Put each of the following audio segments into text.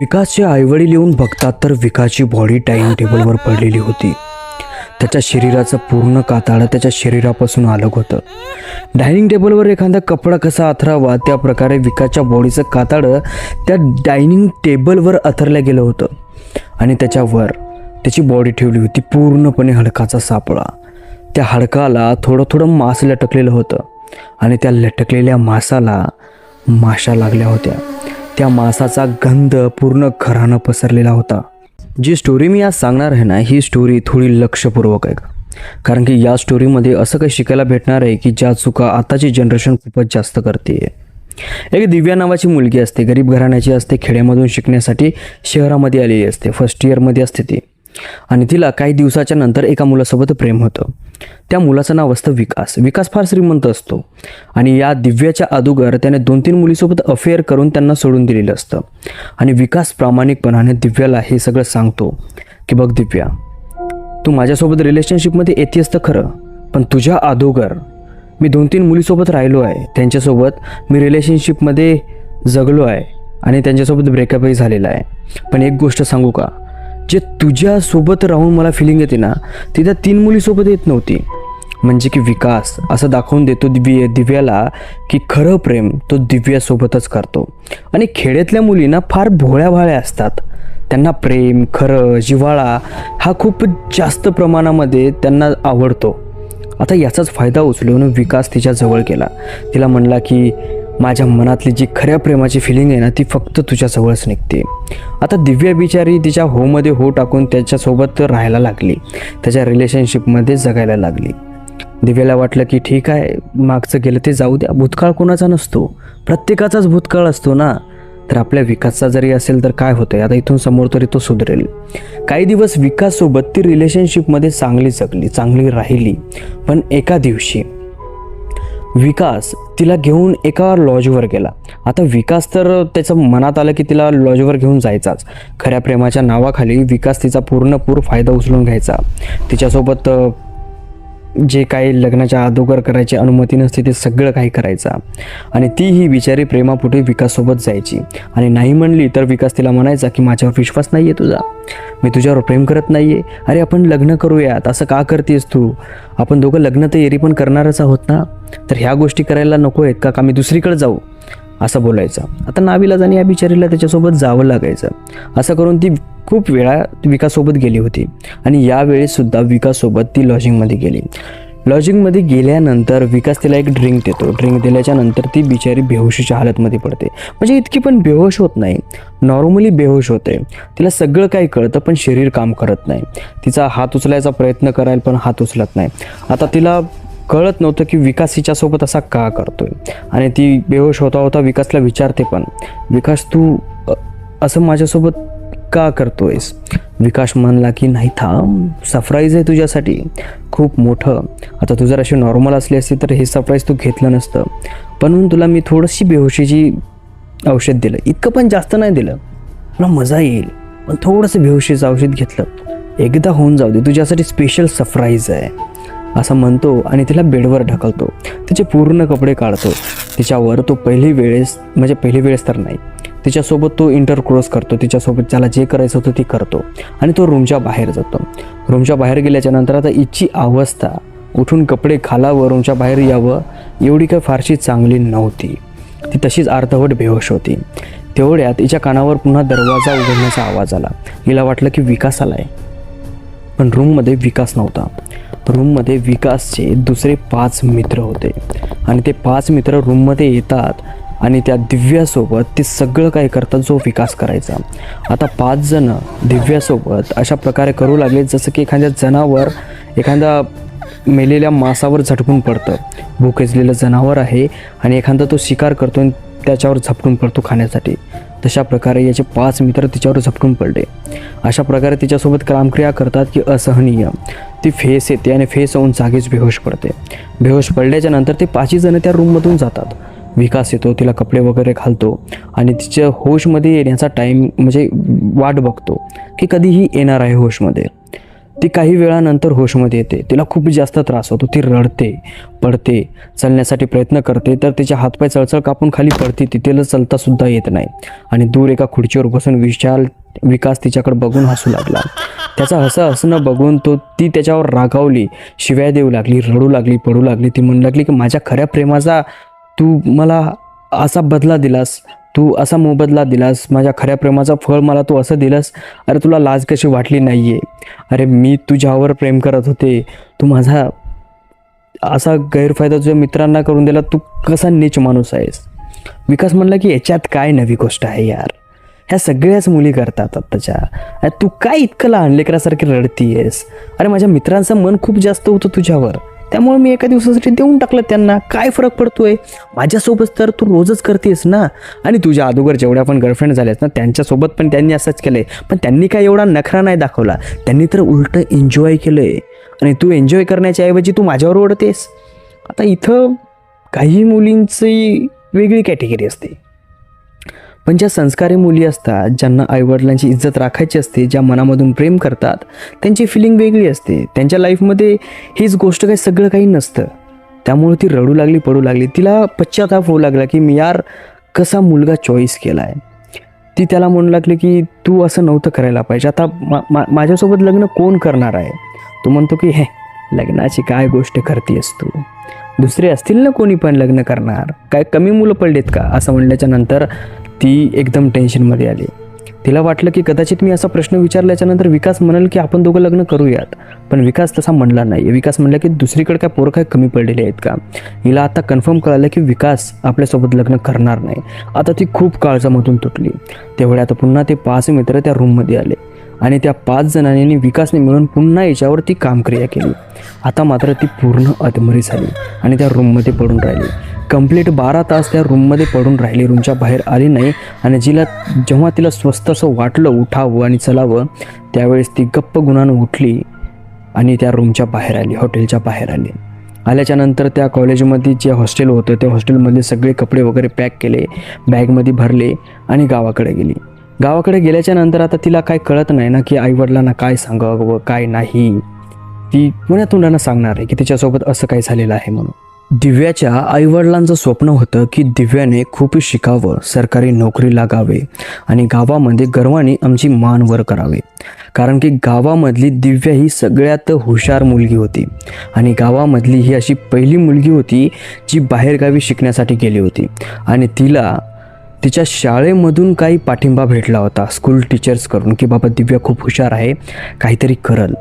विकासचे आईवडील येऊन बघतात तर विकासची बॉडी डायनिंग टेबलवर पडलेली होती. त्याच्या शरीराचं पूर्ण काताळं त्याच्या शरीरापासून अलग होतं. डायनिंग टेबलवर एखादा कपडा कसा अथरावा त्या प्रकारे विकासच्या बॉडीचं काताळं त्या डायनिंग टेबलवर अथरलं गेलं होतं. आणि त्याच्यावर त्याची बॉडी ठेवली होती पूर्णपणे हडकाचा सापळा. त्या हडकाला थोडं थोडं मास लटकलेलं होतं. आणि त्या लटकलेल्या मासाला माशा लागल्या होत्या. त्या मासाचा गंध पूर्ण घरानं पसरलेला होता. जी स्टोरी मी आज सांगणार आहे ना ही स्टोरी थोडी लक्षपूर्वक आहे का? कारण की या स्टोरीमध्ये असं काही शिकायला भेटणार आहे की ज्या चुका आताची जनरेशन खूपच जास्त करते एक दिव्या नावाची मुलगी असते गरीब घराण्याची असते खेड्यामधून शिकण्यासाठी शहरामध्ये आलेली असते फर्स्ट इयरमध्ये असते ती. आणि तिला काही दिवसाच्या नंतर एका मुलासोबत प्रेम होतं. त्या मुलाचं नाव असतं विकास. विकास फार श्रीमंत असतो. आणि या दिव्याच्या अगोदर त्याने दोन तीन मुलीसोबत अफेअर करून त्यांना सोडून दिलेलं असतं. आणि विकास प्रामाणिकपणाने दिव्याला हे सगळं सांगतो की बघ दिव्या तू माझ्यासोबत रिलेशनशिपमध्ये येते असतं खरं पण तुझ्या अगोदर मी दोन तीन मुलीसोबत राहिलो आहे. त्यांच्यासोबत मी रिलेशनशिपमध्ये जगलो आहे आणि त्यांच्यासोबत ब्रेकअपही झालेला आहे. पण एक गोष्ट सांगू का? जे तुझ्यासोबत राहून मला फिलिंग येते ना ती त्या तीन मुलीसोबत येत नव्हती. म्हणजे की विकास असं दाखवून देतो दिव्य दिव्याला की खरं प्रेम तो दिव्यासोबतच करतो. आणि खेड्यातल्या मुलींना फार भोळ्या भाळ्या असतात. त्यांना प्रेम खरं जिव्हाळा हा खूप जास्त प्रमाणामध्ये त्यांना आवडतो. आता याचाच फायदा उचलून विकास तिच्या जवळ केला. तिला म्हणला की माझ्या मनातली जी खऱ्या प्रेमाची फिलिंग आहे ना ती फक्त तुझ्याजवळच निघते. आता दिव्या बिचारी तिच्या होमध्ये हो टाकून त्याच्यासोबत राहायला लागली. त्याच्या रिलेशनशिपमध्ये जगायला लागली. दिव्याला वाटलं की ठीक आहे मागचं गेलं ते जाऊ द्या. भूतकाळ कोणाचा नसतो. प्रत्येकाचाच भूतकाळ असतो ना. तर आपल्या विकासचा जरी असेल तर काय होतंय? आता इथून समोर तरी तो सुधरेल. काही दिवस विकाससोबत ती रिलेशनशिपमध्ये चांगली जगली चांगली राहिली. पण एका दिवशी विकास तिला घेऊन एका लॉजवर गेला. आता विकास तर त्याचं मनात आलं की तिला लॉजवर घेऊन जायचाच. खऱ्या प्रेमाच्या नावाखाली विकास तिचा पूर्णपूर फायदा उचलून घ्यायचा. तिच्यासोबत जे काही लग्नाच्या अगोदर करायची अनुमती नसते ते सगळं काही करायचा. आणि ती ही बिचारी प्रेमापुढे विकाससोबत जायची. आणि नाही म्हणली तर विकास तिला म्हणायचा की माझ्यावर विश्वास नाही आहे तुझा. मी तुझ्यावर प्रेम करत नाही आहे अरे आपण लग्न करूयात. असं का करतेस तू? आपण दोघं लग्न तर एरी पण करणारच आहोत ना? तर ह्या गोष्टी करायला नको आहेत का का दुसरीकडे जाऊ? असं बोलायचं. आता नावीला जाणे या बिचारीला त्याच्यासोबत जावं लागायचं. असं करून ती खूप वेळा विकाससोबत गेली होती. आणि यावेळीसुद्धा विकाससोबत ती लॉजिंगमध्ये गेली. लॉजिंगमध्ये गेल्यानंतर विकास तिला एक ड्रिंक देतो. ड्रिंक दिल्याच्या नंतर ती बिचारी बेहोशीच्या हालतमध्ये पडते. म्हणजे इतकी पण बेहोश होत नाही. नॉर्मली बेहोश होते. तिला सगळं काही कळतं पण शरीर काम करत नाही. तिचा हात उचलायचा प्रयत्न करायला पण हात उचलत नाही. आता तिला कळत नव्हतं की विकास हिच्यासोबत असा का करतोय. आणि ती बेहोश होता होता विकासला विचारते पण विकास तू असं माझ्यासोबत का करतोयस? विकास म्हणला की नाही थांब सरप्राईज आहे तुझ्यासाठी. खूप मोठं. आता तू जर अशी नॉर्मल असली असती तर हे सरप्राईज तू घेतलं नसतं. पण म्हणून तुला मी थोडीशी बेहोशीची औषध दिलं. इतकं पण जास्त नाही दिलं. तुला मजा येईल पण थोडंसं बेहोशीचं औषध घेतलं. एकदा होऊन जाऊ दे. तुझ्यासाठी स्पेशल सरप्राईज आहे. असं म्हणतो आणि तिला बेडवर ढकलतो. तिचे पूर्ण कपडे काढतो. तिच्यावर तो पहिली वेळेस म्हणजे पहिली वेळेस तर नाही. तिच्यासोबत तो इंटरक्रोस करतो. तिच्यासोबत त्याला जे करायचं होतं ते करतो. आणि तो रूमच्या बाहेर जातो. रूमच्या बाहेर गेल्याच्यानंतर आता इची अवस्था. उठून कपडे खालावं रूमच्या बाहेर यावं एवढी काही फारशी चांगली नव्हती. ती तशीच अर्धवट बेहोश होती. तेवढ्यात तिच्या कानावर पुन्हा दरवाजा उघडण्याचा आवाज आला. हिला वाटलं की विकास आलाय. पण रूममध्ये विकास नव्हता. रूममध्ये विकासचे दुसरे पाच मित्र होते. आणि ते पाच मित्र रूममध्ये येतात आणि त्या दिव्यासोबत ते सगळं काही करतात जो विकास करायचा. आता पाच जण दिव्यासोबत अशा प्रकारे करू लागले जसं की एखाद्या जनावर एखाद्या मेलेल्या मासावर झटकून पडतं. भुकेजलेलं जनावर आहे आणि एखादा तो शिकार करतो आणि त्याच्यावर झपटून पडतो खाण्यासाठी. तशा प्रकारे याचे पाच मित्र तिच्यावर झपटून पडले. अशा प्रकारे तिच्यासोबत कामक्रिया करतात की असहनीय. ती फेस येते आणि फेस होऊन जागीच बेहोश पडते. बेहोश पडल्याच्या नंतर ते पाचही जण त्या रूममधून जातात. विकास येतो तिला कपडे वगैरे घालतो आणि तिच्या होशमध्ये येण्याचा टाईम म्हणजे वाट बघतो की कधीही येणार आहे होशमध्ये. ती काही वेळानंतर होशमध्ये येते. तिला खूप जास्त त्रास होतो. ती रडते पडते चालण्यासाठी प्रयत्न करते तर तिचे हातपाय चळचळ कापून खाली पडते. तिथेला चलता सुद्धा येत नाही. आणि दूर एका खुर्चीवर बसून विशाल विकास तिच्याकडे बघून हसू लागला. त्याचा हसं हसणं बघून तो ती त्याच्यावर रागावली शिव्या देऊ लागली रडू लागली पडू लागली. ती म्हणू लागली की माझ्या खऱ्या प्रेमाचा तू मला असा बदला दिलास तू असा मोबदला दिलास माझ्या खऱ्या प्रेमाचं फळ मला तू असं दिलंस अरे तुला लाज कशी वाटली नाही आहे अरे मी तुझ्यावर प्रेम करत होते. तू माझा असा गैरफायदा तुझ्या मित्रांना करून दिला तू कसा नीच माणूस आहेस? विकास म्हणला की याच्यात काय नवी गोष्ट आहे यार? ह्या सगळ्याच मुली करतात आत्ताच्या. अरे तू काय इतकं लहान लेकरासारखी रडतीयेस? अरे माझ्या मित्रांचं मन खूप जास्त होतं तुझ्यावर. त्यामुळे मी एका दिवसासाठी देऊन टाकलं त्यांना. काय फरक पडतोय? माझ्यासोबत तर तू रोजच करतेस ना? आणि तुझ्या अगोदर जेवढ्या पण गर्लफ्रेंड झाल्यात ना त्यांच्यासोबत पण त्यांनी असंच केलंय. पण त्यांनी काय एवढा नखरा नाही दाखवला. त्यांनी तर उलटं एन्जॉय केलंय. आणि तू एन्जॉय करण्याच्या ऐवजी तू माझ्यावर ओढतेस. आता इथं काही मुलींची वेगळी कॅटेगरी असते. पण ज्या संस्कारी मुली असतात ज्यांना आईवडिलांची इज्जत राखायची असते ज्या मनामधून प्रेम करतात त्यांची फिलिंग वेगळी असते. त्यांच्या लाईफमध्ये हीच गोष्ट काही सगळं काही नसतं. त्यामुळे ती रडू लागली पडू लागली. तिला पश्चाताप होऊ लागला की मी यार कसा मुलगा चॉईस केला आहे ती त्याला म्हणू लागली की तू असं नव्हतं करायला पाहिजे. आता मा मा माझ्यासोबत लग्न कोण करणार आहे? तो म्हणतो की हे लग्नाची काय गोष्ट करतेस तू? दुसरे असतील ना कोणी पण लग्न करणार? काय कमी मुलं पडलेत का? असं म्हणल्याच्या नंतर ती एकदम टेन्शनमध्ये आली. तिला वाटलं की कदाचित मी असा प्रश्न विचारल्याच्यानंतर विकास म्हणाल की आपण दोघं लग्न करूयात. पण विकास तसा म्हणला नाही. विकास म्हणला की दुसरीकडे काय पोरं काय कमी पडलेले आहेत का? हिला आता कन्फर्म कळालं की विकास आपल्यासोबत लग्न करणार नाही. आता ती खूप काळजामधून तुटली. तेवढ्यात पुन्हा ते पाच मित्र त्या रूममध्ये आले. आणि त्या पाच जणांनी विकासने मिळून पुन्हा याच्यावर ती कामक्रिया केली. आता मात्र ती पूर्ण अधमरी झाली आणि त्या रूममध्ये पडून राहिली. कंप्लीट बारा तास त्या रूममध्ये पडून राहिली. रूमच्या बाहेर आली नाही. आणि जिला जेव्हा तिला स्वस्त असं वाटलं उठावं आणि चलावं त्यावेळेस ती गप्प गुणानं उठली आणि त्या रूमच्या बाहेर आली हॉटेलच्या बाहेर आली. आल्याच्यानंतर त्या कॉलेजमध्ये जे हॉस्टेल होतं त्या हॉस्टेलमधले सगळे कपडे वगैरे पॅक केले बॅगमध्ये भरले आणि गावाकडे गेली. गावाकडे गेल्याच्यानंतर आता तिला काय कळत नाही ना की आईवडिलांना काय सांगावं काय नाही. ती पुण्या तोंडानं सांगणार आहे की तिच्यासोबत असं काय झालेलं आहे म्हणून. दिव्याच्या आईवडिलांचं स्वप्न होतं की दिव्याने खूप शिकावं सरकारी नोकरी लागावे आणि गावामध्ये गर्वाने आमची मान वर करावे. कारण की गावामधली दिव्या ही सगळ्यात हुशार मुलगी होती आणि गावामधली ही अशी पहिली मुलगी होती जी बाहेरगावी शिकण्यासाठी गेली होती. आणि तिला तिच्या शाळेमधून काही पाठिंबा भेटला होता स्कूल टीचर्सकडून की बाबा दिव्या खूप हुशार आहे काहीतरी करल.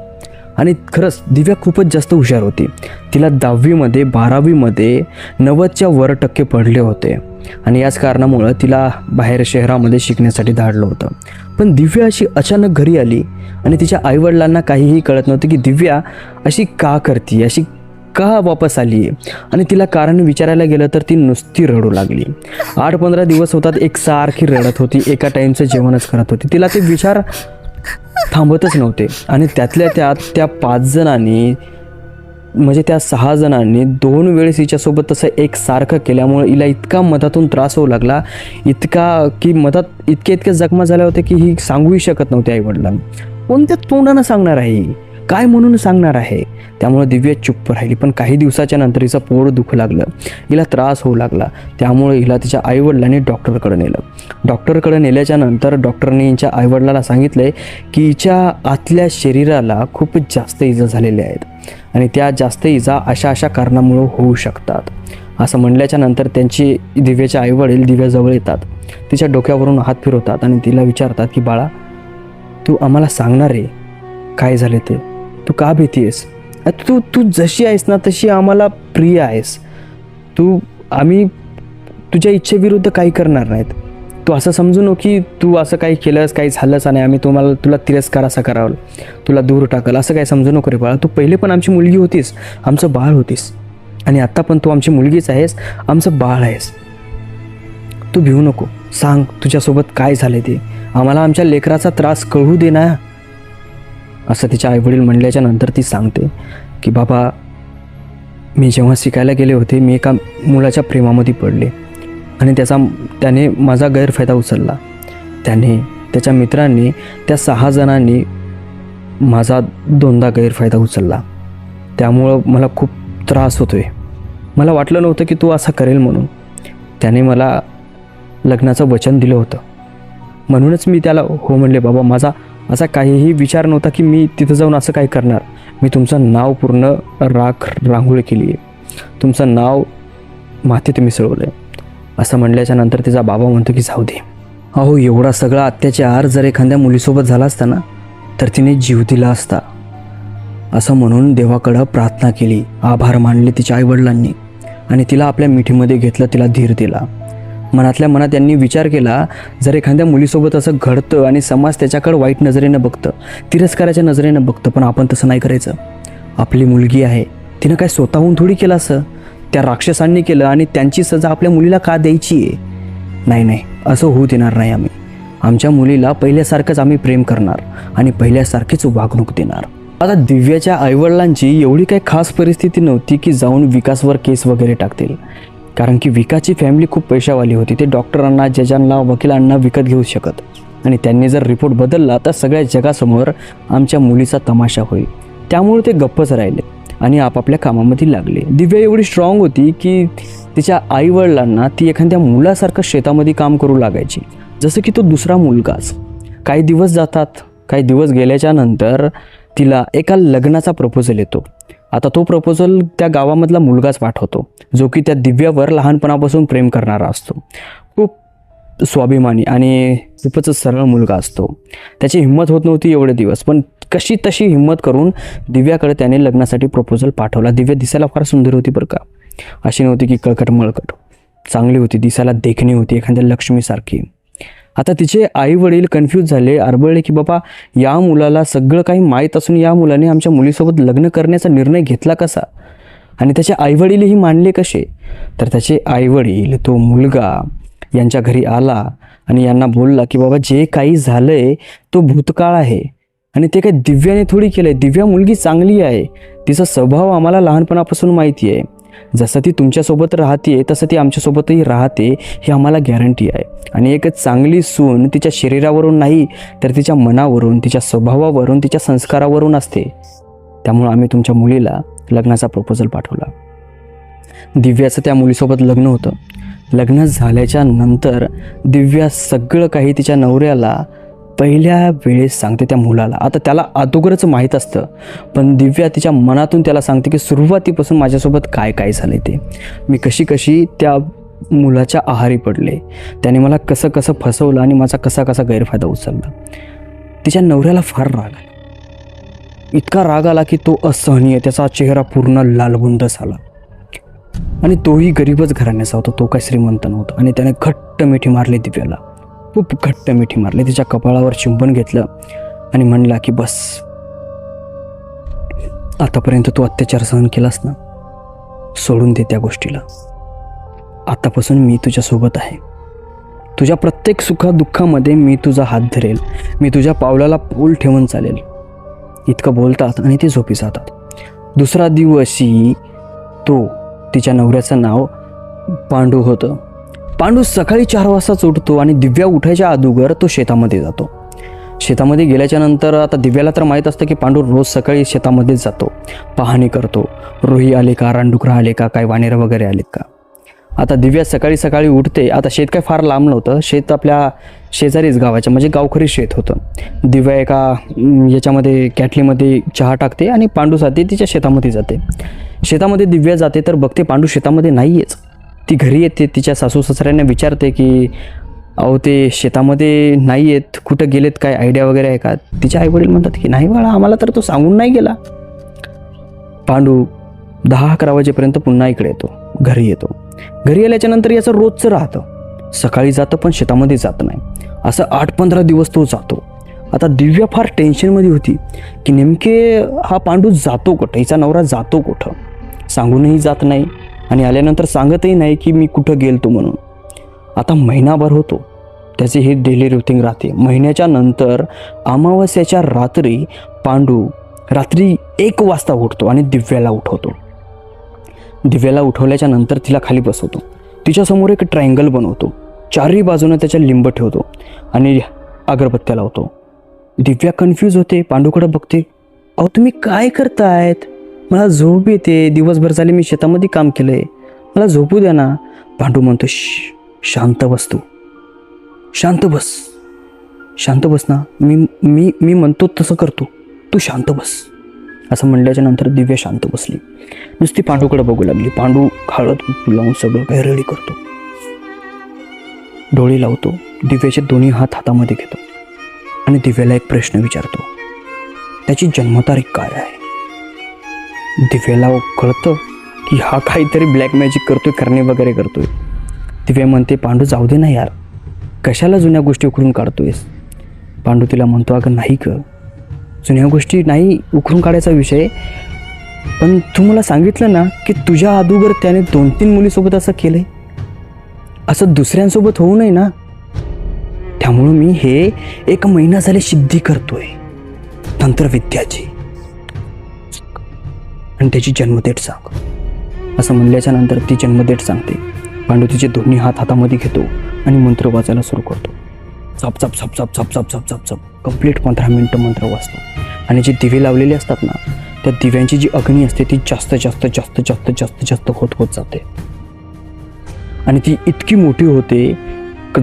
आणि खरंच दिव्या खूपच जास्त हुशार होती. तिला दहावीमध्ये बारावीमध्ये नव्वदच्या वर टक्के पडले होते. आणि याच कारणामुळं तिला बाहेर शहरामध्ये शिकण्यासाठी धाडलं होतं. पण दिव्या अशी अचानक घरी आली आणि तिच्या आईवडिलांना काहीही कळत नव्हतं की दिव्या अशी का करते अशी का वापस आली? आहे आणि तिला कारण विचारायला गेलं तर ती नुसती रडू लागली. आठ पंधरा दिवस होतात एक सारखी रडत होती एका टाईमचं जेवणच करत होती. तिला ते विचार थांबतच नव्हते आणि त्यातल्या त्यात त्या पाच जणांनी म्हणजे त्या सहा जणांनी दोन वेळेस हिच्यासोबत तसं एक सारखं केल्यामुळे हिला इतका मधातून त्रास होऊ लागला इतका की मधात इतके इतके जखमा झाल्या होत्या की ही सांगूही शकत नव्हती आईवडिलांना कोणत्या तोंडानं सांगणार आहे ही? काय म्हणून सांगणार आहे? त्यामुळे दिव्या चुप्प राहिली. पण काही दिवसाच्या नंतर हिचं पोट दुखू लागलं. हिला त्रास होऊ लागला. त्यामुळे हिला तिच्या आईवडिलांनी डॉक्टरकडे नेलं. डॉक्टरकडे नेल्याच्या नंतर डॉक्टरने हिच्या आईवडिलाला सांगितलंय की हिच्या आतल्या शरीराला खूप जास्त इजा झालेल्या आहेत. आणि त्या जास्त इजा अशा अशा कारणामुळं होऊ शकतात. असं म्हणल्याच्या नंतर त्यांची दिव्याचे आईवडील दिव्याजवळ येतात. तिच्या डोक्यावरून हात फिरवतात आणि तिला विचारतात की बाळा तू आम्हाला सांगणार आहे? काय झाले ते? तू का भीती आहेस तू तू जशी आहेस ना तशी आम्हाला प्रिय आहेस. तू आम्ही तुझ्या इच्छेविरुद्ध काही करणार नाहीत. तू असं समजू नको की तू असं काही केलंस काही झालंच नाही आम्ही तुम्हाला तुला तिरस्कार असा करावं तुला दूर टाकल असं काही समजू नको रे बाळा. तू पहिले पण आमची मुलगी होतीस आमचं बाळ होतीस. आणि आत्ता पण तू आमची मुलगीच आहेस आमचं बाळ आहेस. तू भिवू नको. सांग तुझ्यासोबत काय झालं ते. आम्हाला आमच्या लेकराचा त्रास कळू दे ना. असं तिच्या आईवडील म्हणल्याच्या नंतर ती सांगते की बाबा मी जेव्हा शिकायला गेले होते मी एका मुलाच्या प्रेमामध्ये पडले आणि त्याचा त्याने माझा गैरफायदा उचलला. त्याने त्याच्या मित्रांनी त्या सहा जणांनी माझा दोनदा गैरफायदा उचलला. त्यामुळं मला खूप त्रास होतोय. मला वाटलं नव्हतं की तू असं करेल म्हणून. त्याने मला लग्नाचं वचन दिलं होतं. म्हणूनच मी त्याला हो म्हणले बाबा माझा असा काहीही विचार नव्हता की मी तिथं जाऊन असं काही करणार. मी तुमचं नाव पूर्ण राख रांगोळी केली आहे. तुमचं नाव मातीत मिसळवलं आहे असं म्हणल्याच्या नंतर तिचा बाबा म्हणतो की जाऊ दे. अहो एवढा सगळा अत्याचार जर एखाद्या मुलीसोबत झाला असता ना तर तिने जीव दिला असता. असं म्हणून देवाकडं प्रार्थना केली आभार मानले तिच्या आईवडिलांनी आणि तिला आपल्या मिठीमध्ये घेतलं तिला धीर दिला. मनातल्या मनात यांनी विचार केला जर एखाद्या मुलीसोबत असं घडतं आणि समाज त्याच्याकडं वाईट नजरेनं बघतं तिरस्काराच्या नजरेनं बघतं पण आपण तसं नाही करायचं. आपली मुलगी आहे तिनं काय स्वतःहून थोडी केलं असं? त्या राक्षसांनी केलं आणि त्यांची सजा आपल्या मुलीला का द्यायची आहे? नाही नाही असं होऊ देणार नाही आम्ही. आमच्या मुलीला पहिल्यासारखंच आम्ही प्रेम करणार आणि पहिल्यासारखीच वागणूक देणार. आता दिव्याच्या आईवडिलांची एवढी काही खास परिस्थिती नव्हती की जाऊन विकासवर केस वगैरे टाकतील. कारण की विकाची फॅमिली खूप पैशावाली होती. ते डॉक्टरांना जजांना वकिलांना विकत घेऊ शकत. आणि त्यांनी जर रिपोर्ट बदलला तर सगळ्या जगासमोर आमच्या मुलीचा तमाशा होईल. त्यामुळे ते गप्पच राहिले आणि आपापल्या कामामध्ये लागले. दिव्या एवढी स्ट्रॉंग होती की तिच्या आईवडिलांना ती एखाद्या मुलासारखं शेतामध्ये काम करू लागायची. जसं की तो दुसरा मुलगाच. काही दिवस जातात काही दिवस गेल्याच्यानंतर तिला एका लग्नाचा प्रपोजल येतो. आता तो प्रपोजल त्या गावामधला मुलगाच पाठवतो जो की त्या दिव्यावर लहानपणापासून प्रेम करणारा असतो. खूप स्वाभिमानी आणि खूपच सरळ मुलगा असतो. त्याची हिंमत होत नव्हती एवढे दिवस पण कशी तशी हिंमत करून दिव्याकडे त्याने लग्नासाठी प्रपोजल पाठवला. दिव्या दिसायला फार सुंदर होती बरं का. अशी नव्हती की कळकट मळकट. चांगली होती दिसायला देखणी होती एखाद्या लक्ष्मीसारखी. आता तिचे आई वडील कन्फ्यूज झाले आरबळले की बाबा या मुलाला सगळं काही माहीत असून या मुलाने आमच्या मुलीसोबत लग्न करण्याचा निर्णय घेतला कसा? आणि त्याचे आईवडीलही मानले कसे? तर त्याचे आईवडील तो मुलगा यांच्या घरी आला आणि यांना बोलला की बाबा जे काही झालंय तो भूतकाळ आहे आणि ते काही दिव्याने थोडी केलंय. दिव्या मुलगी चांगली आहे. तिचा स्वभाव आम्हाला लहानपणापासून माहिती आहे. जसं ती तुमच्यासोबत राहते तसं ती आमच्यासोबतही राहते ही आम्हाला गॅरंटी आहे. आणि एक चांगली सून तिच्या शरीरावरून नाही तर तिच्या मनावरून तिच्या स्वभावावरून तिच्या संस्कारावरून असते. त्यामुळं आम्ही तुमच्या मुलीला लग्नाचा प्रपोजल पाठवला. दिव्याचं त्या मुलीसोबत लग्न होतं. लग्न झाल्याच्यानंतर दिव्या सगळं काही तिच्या नवऱ्याला पहिल्या वेळेस सांगते त्या मुलाला. आता त्याला अगोदरच माहीत असतं पण दिव्या तिच्या मनातून त्याला सांगते की सुरुवातीपासून माझ्यासोबत काय काय झालं ते. मी कशी कशी त्या मुलाच्या आहारी पडले त्याने मला कसं कसं फसवलं आणि माझा कसा कसा गैरफायदा उचलला. तिच्या नवऱ्याला फार राग आला. इतका राग आला की तो असहनीय त्याचा चेहरा पूर्ण लालबुंद झाला. आणि तोही गरीबच घराण्याचा होता तो काय श्रीमंत नव्हता. आणि त्याने घट्ट मिठी मारली दिव्याला. खूप घट्ट मिठी मारली. तिच्या कपाळावर चुंबन घेतलं आणि म्हणला की बस. आतापर्यंत तू अत्याचार सहन केलास ना सोडून दे त्या गोष्टीला. आतापासून मी तुझ्यासोबत आहे. तुझ्या प्रत्येक सुखा दुःखामध्ये मी तुझा हात धरेल. मी तुझ्या पावलाला पोल ठेवून चालेल. इतकं बोलतात आणि ते झोपी जातात. दुसरा दिवशी तो तिच्या नवऱ्याचं नाव पांडू होतं. पांडू सकाळी चार वाजताच उठतो आणि दिव्या उठायच्या अगोदर तो शेतामध्ये जातो. शेतामध्ये गेल्याच्यानंतर आता दिव्याला तर माहीत असतं की पांडू रोज सकाळी शेतामध्येच जातो. पाहणी करतो. रोही आले का? रानडुकरं आले का? काय वानेरं वगैरे आलेत का? आता दिव्या सकाळी सकाळी उठते. आता शेत काय फार लांब नव्हतं. शेत आपल्या शेजारीच गावाच्या म्हणजे गावखरी शेत होतं. दिव्या एका याच्यामध्ये कॅटलीमध्ये चहा टाकते आणि पांडू पांडूसाठी तिच्या शेतामध्ये जाते. शेतामध्ये दिव्या जाते तर बघते पांडू शेतामध्ये नाही आहेच ती घरी येते तिच्या सासू सासऱ्यांना विचारते की अहो ते शेतामध्ये नाही आहेत कुठं गेलेत काय आयडिया वगैरे आहे का? तिचे आईवडील म्हणतात की नाही बाळा आम्हाला तर तो सांगून नाही गेला. पांडू दहा अकरा वाजेपर्यंत पुन्हा इकडे येतो घरी येतो. घरी आल्याच्यानंतर याचं रोजचं राहतं. सकाळी जातं पण शेतामध्ये जात नाही. असं आठ पंधरा दिवस तो जातो. आता दिव्या फार टेन्शनमध्ये होती की नेमके हा पांडू जातो कुठं? हिचा नवरा जातो कुठं? सांगूनही जात नाही. आणि आल्यानंतर सांगतही नाही की मी कुठं गेलतो म्हणून. आता महिनाभर होतो. त्याचे हे डेली रुटीन राहते. महिन्याच्या नंतर अमावस्याच्या रात्री पांडू रात्री एक वाजता उठतो आणि दिव्याला उठवतो. दिव्याला उठवल्याच्या नंतर तिला खाली बसवतो. तिच्यासमोर एक ट्रायंगल बनवतो. चारही बाजूनं त्याच्या लिंब ठेवतो आणि अगरबत्त्या लावतो. दिव्या कन्फ्यूज होते. पांडूकडे बघते. अहो तुम्ही काय करतायत? मला झोप येते दिवसभर झाले मी शेतामध्ये काम केलंय. मला झोपू द्या ना. पांडू म्हणतो शांत बस तू. शांत बस. शांत बस ना. मी मी मी म्हणतो तसं करतो तू. शांत बस. असं म्हणल्याच्या नंतर दिव्या शांत बसली. नुसती पांडूकडे बघू लागली. पांडू हळद लावून सगळं काही रेडी करतो. डोळे लावतो. दिव्याचे दोन्ही हात हातामध्ये घेतो. आणि दिव्याला एक प्रश्न विचारतो. त्याची जन्मतारीख काय आहे? दिव्याला कळतं की हा काहीतरी ब्लॅक मॅजिक करतोय करणे वगैरे करतोय. दिव्या म्हणते पांडू जाऊ दे ना यार. कशाला जुन्या गोष्टी उकरून काढतोयस? पांडू तिला म्हणतो अगं नाही ग. जुन्या गोष्टी नाही उकरून काढायचा विषय. पण तू मला सांगितलं ना की तुझ्या अगोदर त्याने दोन तीन मुलीसोबत असं केलंय. असं दुसऱ्यांसोबत होऊ नये ना. त्यामुळं मी हे एक महिना झाले सिद्धी करतोय. तंत्रविद्याची आणि त्याची जन्मदेठ सांग. असं म्हणल्याच्या नंतर ती जन्मदेठ सांगते. पांडू तिचे दोन्ही हात हातामध्ये घेतो आणि मंत्र वाचायला सुरू करतो. झप झप झप झप झप झप झप झप झप कंप्लीट पंधरा मिनटं मंत्र वाचतो. आणि जे दिवे लावलेले असतात ना त्या दिव्यांची जी अग्नी असते ती जास्त जास्त जास्त जास्त जास्त जास्त होत होत जाते. आणि ती इतकी मोठी होते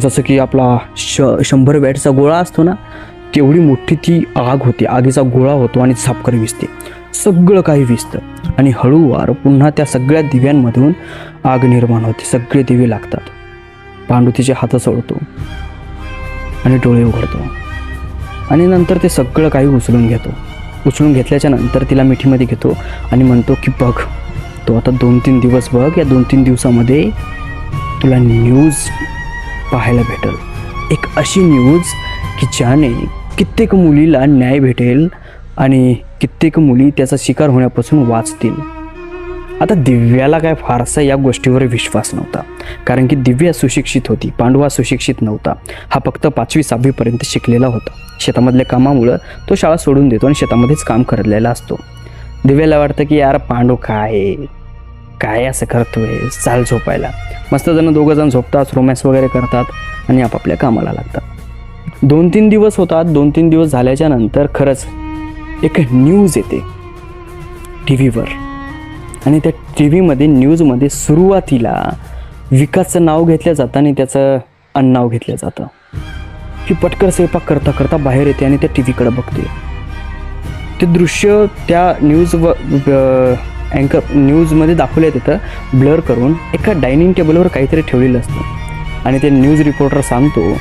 जसं की आपला श शंभर वॅटचा गोळा असतो ना तेवढी मोठी ती आग होती आगीचा गोळा होतो आणि झापकर विजते सगळं काही विजतं आणि हळूवार पुन्हा त्या सगळ्या दिव्यांमधून आग निर्माण होते. सगळे दिवे लागतात. पांडू तिचे हात सोडतो आणि डोळे उघडतो. आणि नंतर ते सगळं काही उचलून घेतो. उचलून घेतल्याच्या नंतर तिला मिठीमध्ये घेतो आणि म्हणतो की बघ तो आता दोन तीन दिवस बघ या दोन तीन दिवसामध्ये तुला न्यूज पाहायला भेटेल. एक अशी न्यूज की ज्याने कित्येक मुलीला न्याय भेटेल आणि कित्येक मुली त्याचा शिकार होण्यापासून वाचतील. आता दिव्याला काय फारसा या गोष्टीवर विश्वास नव्हता. कारण की दिव्या सुशिक्षित होती पांडवा सुशिक्षित नव्हता. हा फक्त पाचवी सहावीपर्यंत शिकलेला होता. शेतामधल्या कामामुळं तो शाळा सोडून देतो आणि शेतामध्येच काम करलेला असतो. दिव्याला वाटतं की यार पांडू काय? काय असं करतोय? चाल झोपायला. मस्त जण दोघं जण झोपतात रोमॅन्स वगैरे करतात आणि आपापल्या कामाला लागतात. दोन तीन दिवस होतात दोन तीन दिवस झाल्याच्यानंतर खरंच एक न्यूज येते टी व्हीवर आणि त्या टी व्हीमध्ये न्यूजमध्ये सुरुवातीला विकासचं नाव घेतलं जातं आणि त्याचं अन्नाव घेतलं जातं. ही पटकर स्वयंपाक करता करता बाहेर येते आणि त्या टी व्हीकडे बघते. ते दृश्य त्या न्यूज व अँकर न्यूजमध्ये दाखवलं तिथं ब्लर करून एका डायनिंग टेबलवर काहीतरी ठेवलेलं असतं. आणि ते न्यूज रिपोर्टर सांगतो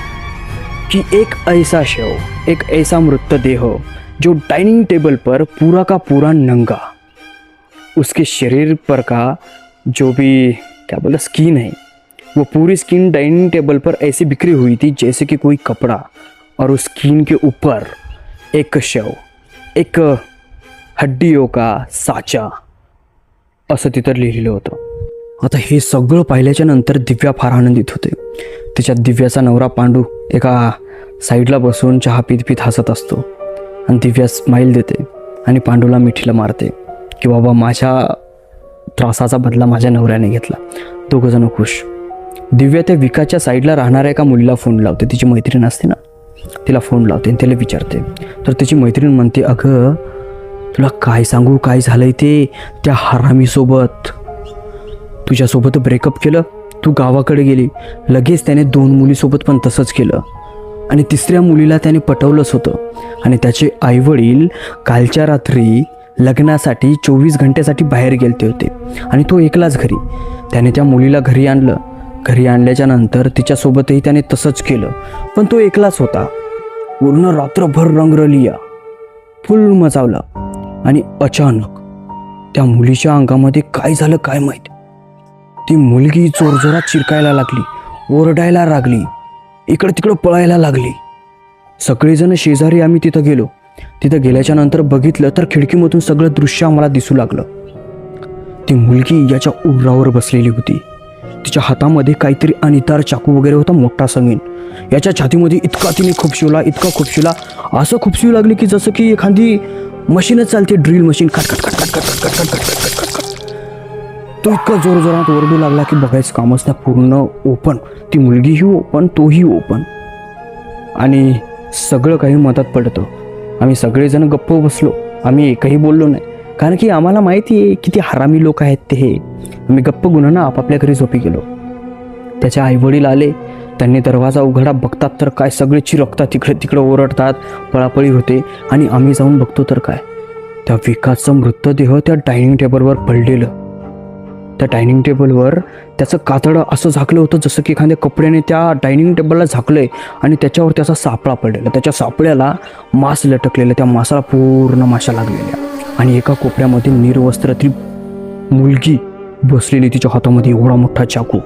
कि एक ऐसा शव, एक ऐसा मृतदेह जो डाइनिंग टेबल पर पूरा का पूरा नंगा। उसके शरीर पर का जो भी, क्या बोला स्किन है, वो पूरी स्किन डाइनिंग टेबल पर ऐसी बिखरी हुई थी जैसे कि कोई कपड़ा। और उस स्किन के ऊपर एक शव, एक हड्डियों का साचा। तिथं लिहिलेलं होतं आता हे सगळं पाहिल्याच्या नंतर दिव्या फार आनंदित होते. तिच्या दिव्याचा नवरा पांडू एका साईडला बसून चहा पित पित हसत असतो. आणि दिव्या स्माईल देते आणि पांडूला मिठीला मारते की बाबा माझ्या त्रासाचा बदला माझ्या नवऱ्याने घेतला. दोघंजण खुश. दिव्या त्या विकाच्या साईडला राहणाऱ्या एका मुलीला फोन लावते. तिची मैत्रीण असते ना तिला फोन लावते आणि तिला विचारते. तर तिची मैत्रीण म्हणते अगं तुला काय सांगू काय झालंय ते? त्या हरामीसोबत तुझ्यासोबत ब्रेकअप केलं तू गावाकडे गेली. लगेच त्याने दोन मुलीसोबत पण तसंच केलं. आणि तिसऱ्या मुलीला त्याने पटवलंच होतं. आणि त्याचे आईवडील कालच्या रात्री लग्नासाठी चोवीस घंट्यासाठी बाहेर गेलते होते. आणि तो एकलाच घरी. त्याने त्या मुलीला घरी आणलं. घरी आणल्याच्या नंतर तिच्यासोबतही त्याने तसंच केलं. पण तो एकलाच होता. पूर्ण रात्रभर रंगरलिया फुल मचावला आणि अचानक त्या मुलीच्या अंगामध्ये काय झालं काय माहीत? ती मुलगी जोरजोरात चिरकायला लागली ओरडायला लागली इकडं तिकडं पळायला लागली सगळेजण शेजारी आम्ही तिथं गेलो तिथं गेल्याच्यानंतर बघितलं तर खिडकीमधून सगळं दृश्य आम्हाला दिसू लागलं ती मुलगी याच्या उरावर बसलेली होती तिच्या हातामध्ये काहीतरी अनितार चाकू वगैरे होता मोठा संगीन याच्या छातीमध्ये इतका तिने खुपशिवला इतका खुपशिवला असं खुपशिवू लागली की जसं की एखादी मशीनच चालते ड्रिल मशीन खट खट खट खट खट खट खट खट खट खट खट खट तो इतका जोरजोरात ओरडू लागला की बघायचं कामच त्या पूर्ण ओपन ती मुलगीही ओपन तोही ओपन आणि सगळं काही मतात पडतं. आम्ही सगळेजण गप्प बसलो. आम्ही एकही बोललो नाही. कारण की आम्हाला माहिती आहे किती हरामी लोक आहेत ते. हे आम्ही गप्प गुन्हांना आपापल्या घरी झोपी गेलो. त्याचे आईवडील आले. त्यांनी दरवाजा उघडा बघतात तर काय सगळे चिरकतात तिकडे तिकडे ओरडतात पळापळी होते. आणि आम्ही जाऊन बघतो तर काय. त्या विकासचा मृतदेह त्या डायनिंग टेबलवर पडलेलं. त्या डायनिंग टेबलवर त्याचं कातडं असं झाकलं होतं जसं की एखाद्या कपड्याने त्या डायनिंग टेबलला झाकलंय आणि त्याच्यावर त्याचा सापळा पडलेला. त्याच्या सापळ्याला मास लटकलेलं त्या मासाला पूर्ण माशा लागलेल्या. आणि एका कोपऱ्यामध्ये निर्वस्त्रातील मुलगी बसलेली तिच्या हातामध्ये एवढा मोठा चाकू.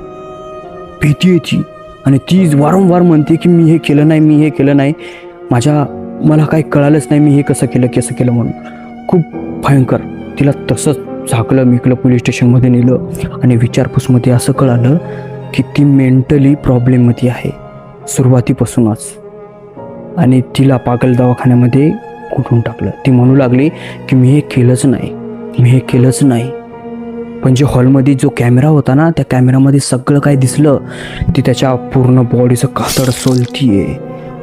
भीती आहे ती आणि ती वारंवार म्हणते की मी हे केलं नाही मी हे केलं नाही. माझ्या मला काही कळालंच नाही मी हे कसं केलं कसं केलं म्हणून. खूप भयंकर. तिला तसंच झाकलं मिकलं पोलीस स्टेशनमध्ये नेलं आणि विचारपूसमध्ये असं कळालं की ती मेंटली प्रॉब्लेममध्ये आहे सुरुवातीपासूनच. आणि तिला पागल दवाखान्यामध्ये कुठून टाकलं? ती म्हणू लागली की मी हे केलंच नाही मी हे केलंच नाही. पण जे हॉलमध्ये जो कॅमेरा होता ना त्या कॅमेरामध्ये सगळं काय दिसलं ती त्याच्या पूर्ण बॉडीचं कातड सोलतीये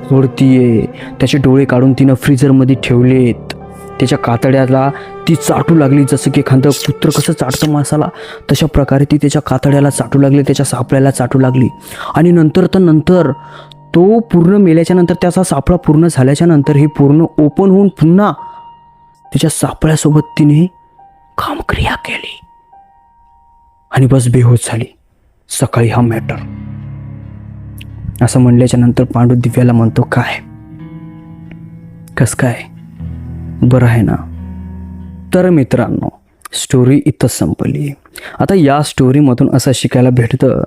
सोडतीये त्याचे डोळे काढून तिनं फ्रीजरमध्ये ठेवलेत. त्याच्या कातड्याला ती चाटू लागली. जसं की एखादं पुत्र कसं चाटतं माणसाला तशा प्रकारे ती त्याच्या कातड्याला चाटू लागली त्याच्या सापळ्याला चाटू लागली. आणि नंतर तर नंतर तो पूर्ण मेल्याच्या नंतर त्याचा सापळा पूर्ण झाल्याच्यानंतर हे पूर्ण ओपन होऊन पुन्हा त्याच्या सापळ्यासोबत तिने कामक्रिया केली. आणि बस बेहोश झाली. सकाळी हा मॅटर असं म्हणल्याच्या नंतर पांडू दिव्याला म्हणतो काय? कस काय? बरं आहे ना? तर मित्रांनो स्टोरी इथंच संपली. आता या स्टोरीमधून असं शिकायला भेटतं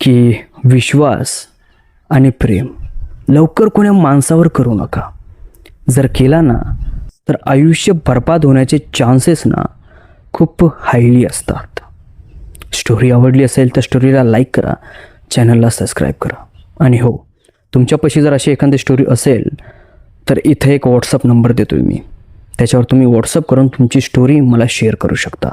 की विश्वास आणि प्रेम लवकर कोण्या माणसावर करू नका. जर केला ना तर आयुष्य बर्बाद होण्याचे चान्सेस ना खूप हायली असतात. स्टोरी आवडली असेल तर स्टोरीला लाईक करा चॅनलला सबस्क्राईब करा. आणि हो तुमच्यापाशी जर अशी एखादी स्टोरी असेल तर इथं एक व्हॉट्सअप नंबर देतो मी. त्याच्यावर तुम्ही व्हॉट्सअप करून तुमची स्टोरी मला शेअर करू शकता.